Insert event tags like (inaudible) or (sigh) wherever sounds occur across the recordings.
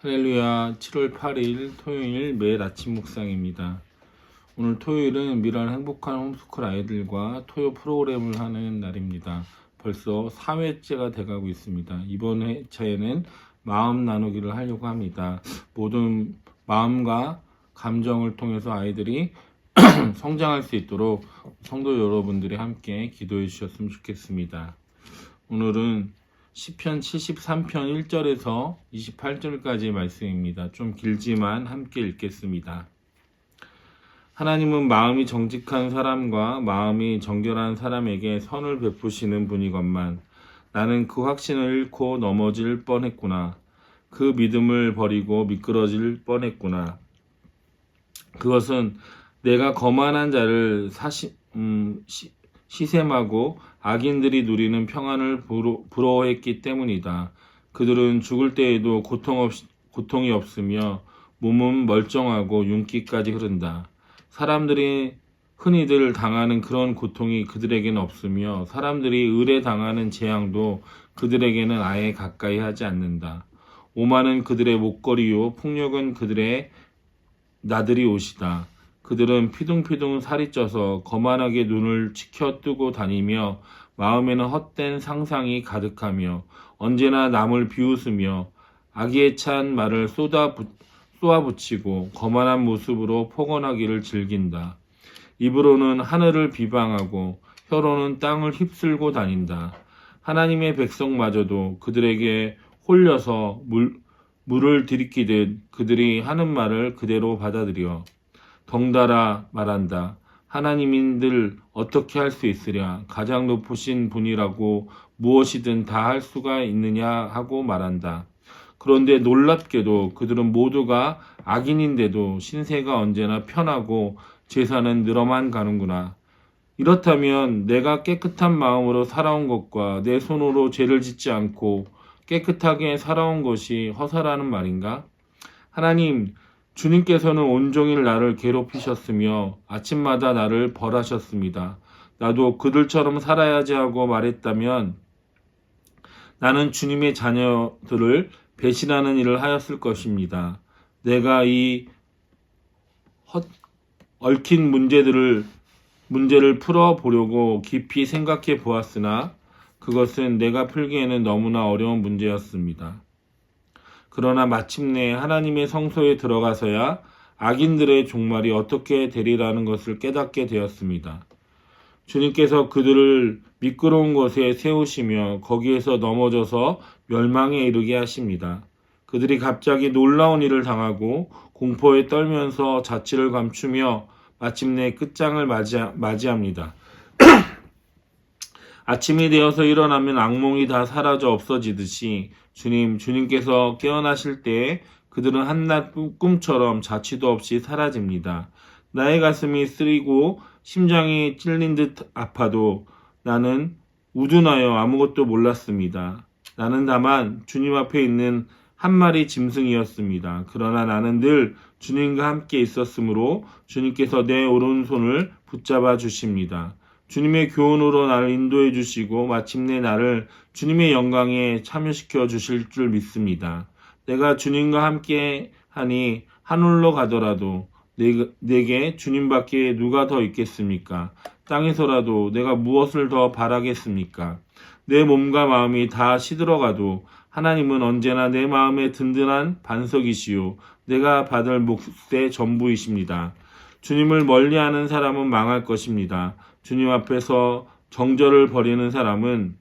할렐루야 7월 8일 토요일 매일 아침 묵상입니다. 오늘 토요일은 미란 행복한 홈스쿨 아이들과 토요 프로그램을 하는 날입니다. 벌써 4회째가 돼가고 있습니다. 이번 회차에는 마음 나누기를 하려고 합니다. 모든 마음과 감정을 통해서 아이들이 (clears throat) 성장할 수 있도록 성도 여러분들이 함께 기도해 주셨으면 좋겠습니다. 오늘은 시편 73편 1절에서 28절까지의 말씀입니다. 좀 길지만 함께 읽겠습니다. 하나님은 마음이 정직한 사람과 마음이 정결한 사람에게 선을 베푸시는 분이건만 나는 그 확신을 잃고 넘어질 뻔했구나. 그 믿음을 버리고 미끄러질 뻔했구나. 그것은 내가 거만한 자를 사시, 음, 시, 시샘하고 악인들이 누리는 평안을 부러, 부러 워했기 때문이다. 그들은 죽을 때에도 고통 없, 고통이 없으며 몸은 멀쩡하고 윤기까지 흐른다. 사람들이 흔히들 당하는 그런 고통이 그들에게는 없으며 사람들이 의뢰 당하는 재앙도 그들에게는 아예 가까이 하지 않는다. 오만은 그들의 목걸이요 폭력은 그들의 나들이 옷이다. 그들은 피둥피둥 살이 쪄서 거만하게 눈을 치켜 뜨고 다니며 마음에는 헛된 상상이 가득하며 언제나 남을 비웃으며 악의에 찬 말을 쏟아 쏘아붙이고 거만한 모습으로 포건하기를 즐긴다. 입으로는 하늘을 비방하고 혀로는 땅을 휩쓸고 다닌다. 하나님의 백성마저도 그들에게 홀려서 물, 물을 들이키듯 그들이 하는 말을 그대로 받아들여 덩달아 말한다. 하나님인들 어떻게 할 수 있으랴? 가장 높으신 분이라고 무엇이든 다 할 수가 있느냐 하고 말한다. 그런데 놀랍게도 그들은 모두가 악인인데도 신세가 언제나 편하고 제사는 늘어만 가는구나. 이렇다면 내가 깨끗한 마음으로 살아온 것과 내 손으로 죄를 짓지 않고 깨끗하게 살아온 것이 허사라는 말인가? 하나님, 주님께서는 온종일 나를 괴롭히셨으며 아침마다 나를 벌하셨습니다. 나도 그들처럼 살아야지 하고 말했다면 나는 주님의 자녀들을 배신하는 일을 하였을 것입니다. 내가 이 헛, 얽힌 문제들을 문제를 풀어 보려고 깊이 생각해 보았으나 그것은 내가 풀기에는 너무나 어려운 문제였습니다. 그러나 마침내 하나님의 성소에 들어가서야 악인들의 종말이 어떻게 되리라는 것을 깨닫게 되었습니다. 주님께서 그들을 미끄러운 곳에 세우시며 거기에서 넘어져서 멸망에 이르게 하십니다. 그들이 갑자기 놀라운 일을 당하고 공포에 떨면서 자취를 감추며 마침내 끝장을 맞이 합니다. (clears throat) 아침이 되어서 일어나면 악몽이 다 사라져 없어지듯이 주님, 주님께서 깨어나실 때에 그들은 한낱 꿈처럼 자취도 없이 사라집니다. 나의 가슴이 쓰리고 심장이 찔린 듯 아파도 나는 우둔하여 아무것도 몰랐습니다. 나는 다만 주님 앞에 있는 한 마리 짐승이었습니다. 그러나 나는 늘 주님과 함께 있었으므로 주님께서 내 오른손을 붙잡아 주십니다. 주님의 교훈으로 나를 인도해 주시고 마침내 나를 주님의 영광에 참여시켜 주실 줄 믿습니다. 내가 주님과 함께 하니 하늘로 가더라도 내게 주님밖에 누가 더 있겠습니까? 땅에서라도 내가 무엇을 더 바라겠습니까? 내 몸과 마음이 다 시들어가도 하나님은 언제나 내 마음의 든든한 반석이시요. 내가 받을 몫의 전부이십니다. 주님을 멀리하는 사람은 망할 것입니다. 주님 앞에서 정절을 버리는 사람은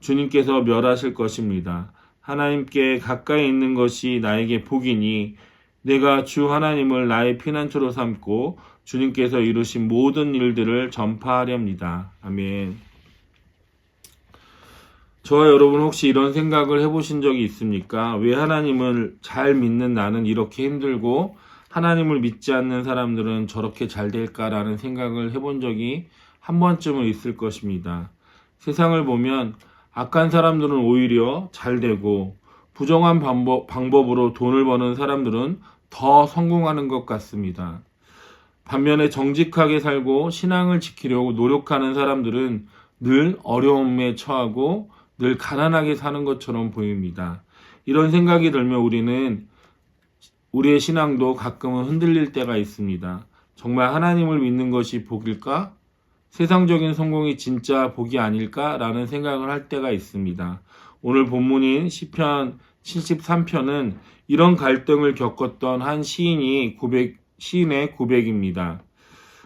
주님께서 멸하실 것입니다. 하나님께 가까이 있는 것이 나에게 복이니 내가 주 하나님을 나의 피난처로 삼고 주님께서 이루신 모든 일들을 전파하렵니다. 아멘. 저와 여러분 혹시 이런 생각을 해보신 적이 있습니까? 왜 하나님을 잘 믿는 나는 이렇게 힘들고 하나님을 믿지 않는 사람들은 저렇게 잘 될까라는 생각을 해본 적이 한 번쯤은 있을 것입니다. 세상을 보면 악한 사람들은 오히려 잘 되고 부정한 방법, 방법으로 돈을 버는 사람들은 더 성공하는 것 같습니다. 반면에 정직하게 살고 신앙을 지키려고 노력하는 사람들은 늘 어려움에 처하고 늘 가난하게 사는 것처럼 보입니다. 이런 생각이 들면 우리는 우리의 신앙도 가끔은 흔들릴 때가 있습니다. 정말 하나님을 믿는 것이 복일까? 세상적인 성공이 진짜 복이 아닐까라는 생각을 할 때가 있습니다. 오늘 본문인 시편 73편은 이런 갈등을 겪었던 한 시인이 고백, 시인의 고백입니다.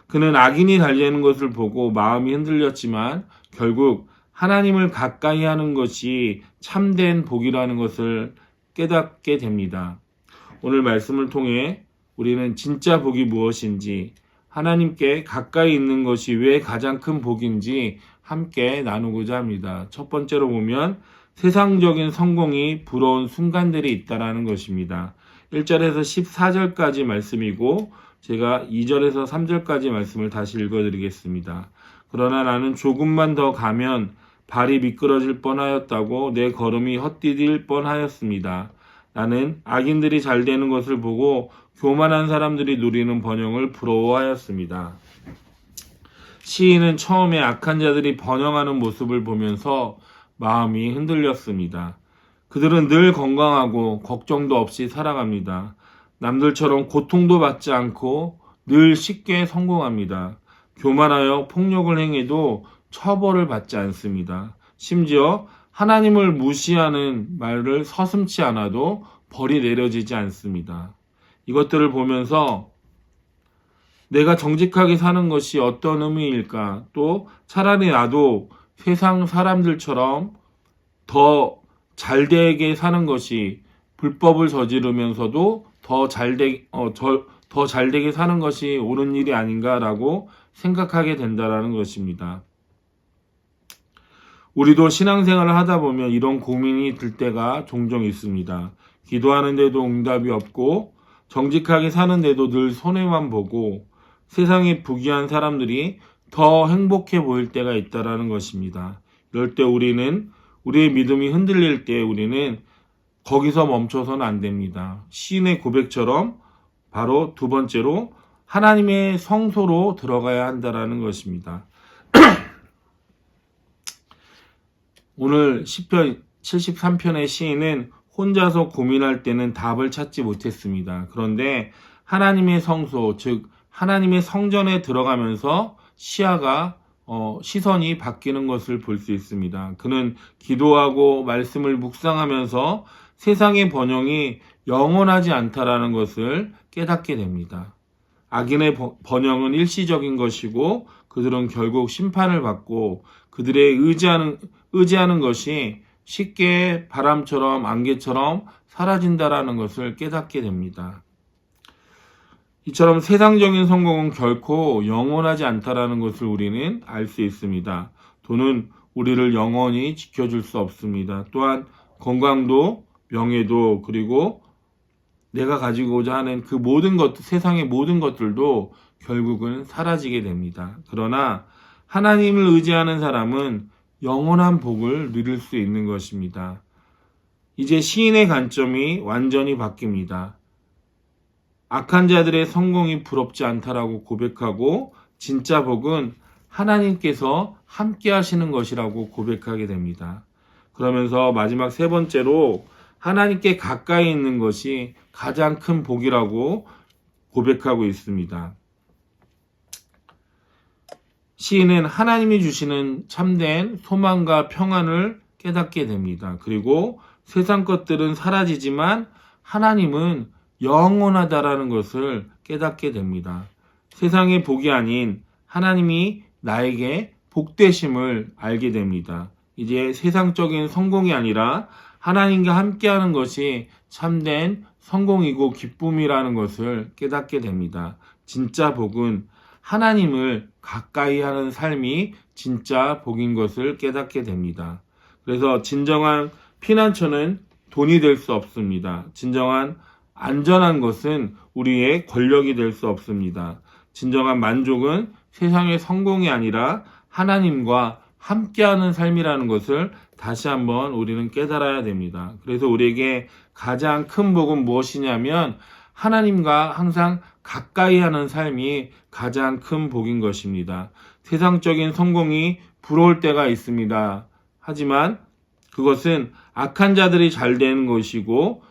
그는 악인이 달리는 것을 보고 마음이 흔들렸지만 결국 하나님을 가까이 하는 것이 참된 복이라는 것을 깨닫게 됩니다. 오늘 말씀을 통해 우리는 진짜 복이 무엇인지 하나님께 가까이 있는 것이 왜 가장 큰 복인지 함께 나누고자 합니다. 첫 번째로 보면 세상적인 성공이 부러운 순간들이 있다라는 것입니다. 1절에서 14절까지 말씀이고 제가 2절에서 3절까지 말씀을 다시 읽어드리겠습니다. 그러나 나는 조금만 더 가면 발이 미끄러질 뻔하였다고 내 걸음이 헛디딜 뻔하였습니다. 나는 악인들이 잘 되는 것을 보고 교만한 사람들이 누리는 번영을 부러워하였습니다. 시인은 처음에 악한 자들이 번영하는 모습을 보면서 마음이 흔들렸습니다. 그들은 늘 건강하고 걱정도 없이 살아갑니다. 남들처럼 고통도 받지 않고 늘 쉽게 성공합니다. 교만하여 폭력을 행해도 처벌을 받지 않습니다. 심지어 하나님을 무시하는 말을 서슴치 않아도 벌이 내려지지 않습니다. 이것들을 보면서 내가 정직하게 사는 것이 어떤 의미일까? 또 차라리 나도 세상 사람들처럼 더 잘되게 사는 것이 불법을 저지르면서도 더 잘되 어, 더 잘되게 사는 것이 옳은 일이 아닌가라고 생각하게 된다라는 것입니다. 우리도 신앙생활을 하다 보면 이런 고민이 들 때가 종종 있습니다. 기도하는데도 응답이 없고 정직하게 사는데도 늘 손해만 보고 세상에 부귀한 사람들이 더 행복해 보일 때가 있다라는 것입니다. 이럴 때 우리는 우리의 믿음이 흔들릴 때 우리는 거기서 멈춰서는 안 됩니다. 시인의 고백처럼 바로 두 번째로 하나님의 성소로 들어가야 한다라는 것입니다. 오늘 10편 73편의 시인은 혼자서 고민할 때는 답을 찾지 못했습니다. 그런데 하나님의 성소, 즉 하나님의 성전에 들어가면서 시야가 어, 시선이 바뀌는 것을 볼 수 있습니다. 그는 기도하고 말씀을 묵상하면서 세상의 번영이 영원하지 않다라는 것을 깨닫게 됩니다. 악인의 번영은 일시적인 것이고 그들은 결국 심판을 받고 그들의 의지하는 의지하는 것이 쉽게 바람처럼 안개처럼 사라진다라는 것을 깨닫게 됩니다. 이처럼 세상적인 성공은 결코 영원하지 않다라는 것을 우리는 알 수 있습니다. 돈은 우리를 영원히 지켜줄 수 없습니다. 또한 건강도 명예도 그리고 내가 가지고자 하는 그 모든 것, 세상의 모든 것들도 결국은 사라지게 됩니다. 그러나 하나님을 의지하는 사람은 영원한 복을 누릴 수 있는 것입니다. 이제 시인의 관점이 완전히 바뀝니다. 악한 자들의 성공이 부럽지 않다라고 고백하고 진짜 복은 하나님께서 함께 하시는 것이라고 고백하게 됩니다. 그러면서 마지막 세 번째로 하나님께 가까이 있는 것이 가장 큰 복이라고 고백하고 있습니다. 시인은 하나님이 주시는 참된 소망과 평안을 깨닫게 됩니다. 그리고 세상 것들은 사라지지만 하나님은 영원하다라는 것을 깨닫게 됩니다. 세상의 복이 아닌 하나님이 나에게 복되심을 알게 됩니다. 이제 세상적인 성공이 아니라 하나님과 함께하는 것이 참된 성공이고 기쁨이라는 것을 깨닫게 됩니다. 진짜 복은 하나님을 가까이 하는 삶이 진짜 복인 것을 깨닫게 됩니다. 그래서 진정한 피난처는 돈이 될 수 없습니다. 진정한 안전한 것은 우리의 권력이 될 수 없습니다. 진정한 만족은 세상의 성공이 아니라 하나님과 함께하는 삶이라는 것을 다시 한번 우리는 깨달아야 됩니다. 그래서 우리에게 가장 큰 복은 무엇이냐면 하나님과 항상 가까이 하는 삶이 가장 큰 복인 것입니다. 세상적인 성공이 부러울 때가 있습니다. 하지만 그것은 악한 자들이 잘 되는 것이고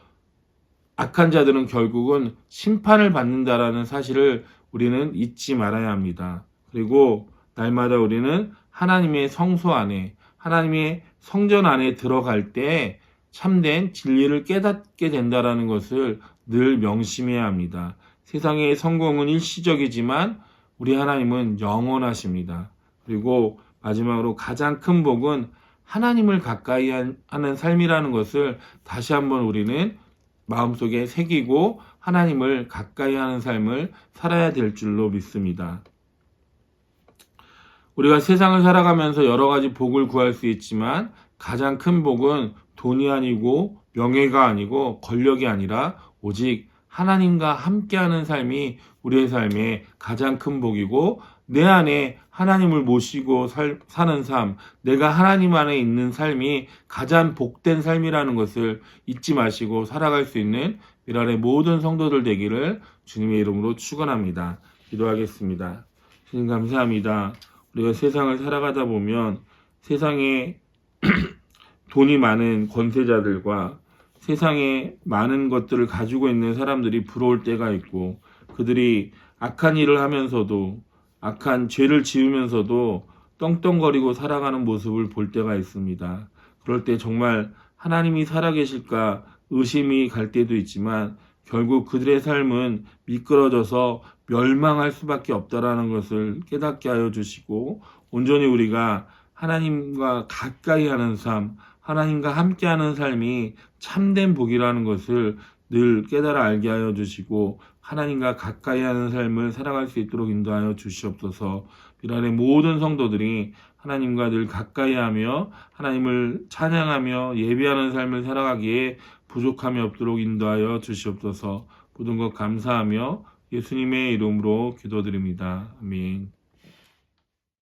악한 자들은 결국은 심판을 받는다라는 사실을 우리는 잊지 말아야 합니다. 그리고 날마다 우리는 하나님의 성소 안에, 하나님의 성전 안에 들어갈 때 참된 진리를 깨닫게 된다라는 것을 늘 명심해야 합니다. 세상의 성공은 일시적이지만 우리 하나님은 영원하십니다. 그리고 마지막으로 가장 큰 복은 하나님을 가까이 한- 하는 삶이라는 것을 다시 한번 우리는 마음속에 새기고 하나님을 가까이 하는 삶을 살아야 될 줄로 믿습니다. 우리가 세상을 살아가면서 여러 가지 복을 구할 수 있지만 가장 큰 복은 돈이 아니고 명예가 아니고 권력이 아니라 오직 하나님과 함께하는 삶이 우리의 삶의 가장 큰 복이고 내 안에 하나님을 모시고 살, 사는 삶, 내가 하나님 안에 있는 삶이 가장 복된 삶이라는 것을 잊지 마시고 살아갈 수 있는 미랄의 모든 성도들 되기를 주님의 이름으로 축원합니다. 기도하겠습니다. 주님 감사합니다. 우리가 세상을 살아가다 보면 세상에 (clears throat) 돈이 많은 권세자들과 세상에 많은 것들을 가지고 있는 사람들이 부러울 때가 있고 그들이 악한 일을 하면서도 악한 죄를 지으면서도 떵떵거리고 살아가는 모습을 볼 때가 있습니다. 그럴 때 정말 하나님이 살아계실까 의심이 갈 때도 있지만 결국 그들의 삶은 미끄러져서 멸망할 수밖에 없다라는 것을 깨닫게 하여 주시고 온전히 우리가 하나님과 가까이 하는 삶, 하나님과 함께하는 삶이 참된 복이라는 것을 늘 깨달아 알게 하여 주시고 하나님과 가까이 하는 삶을 살아갈 수 있도록 인도하여 주시옵소서. 비란의 모든 성도들이 하나님과 늘 가까이 하며 하나님을 찬양하며 예배하는 삶을 살아가기에 부족함이 없도록 인도하여 주시옵소서. 모든 것 감사하며 예수님의 이름으로 기도드립니다. 아멘.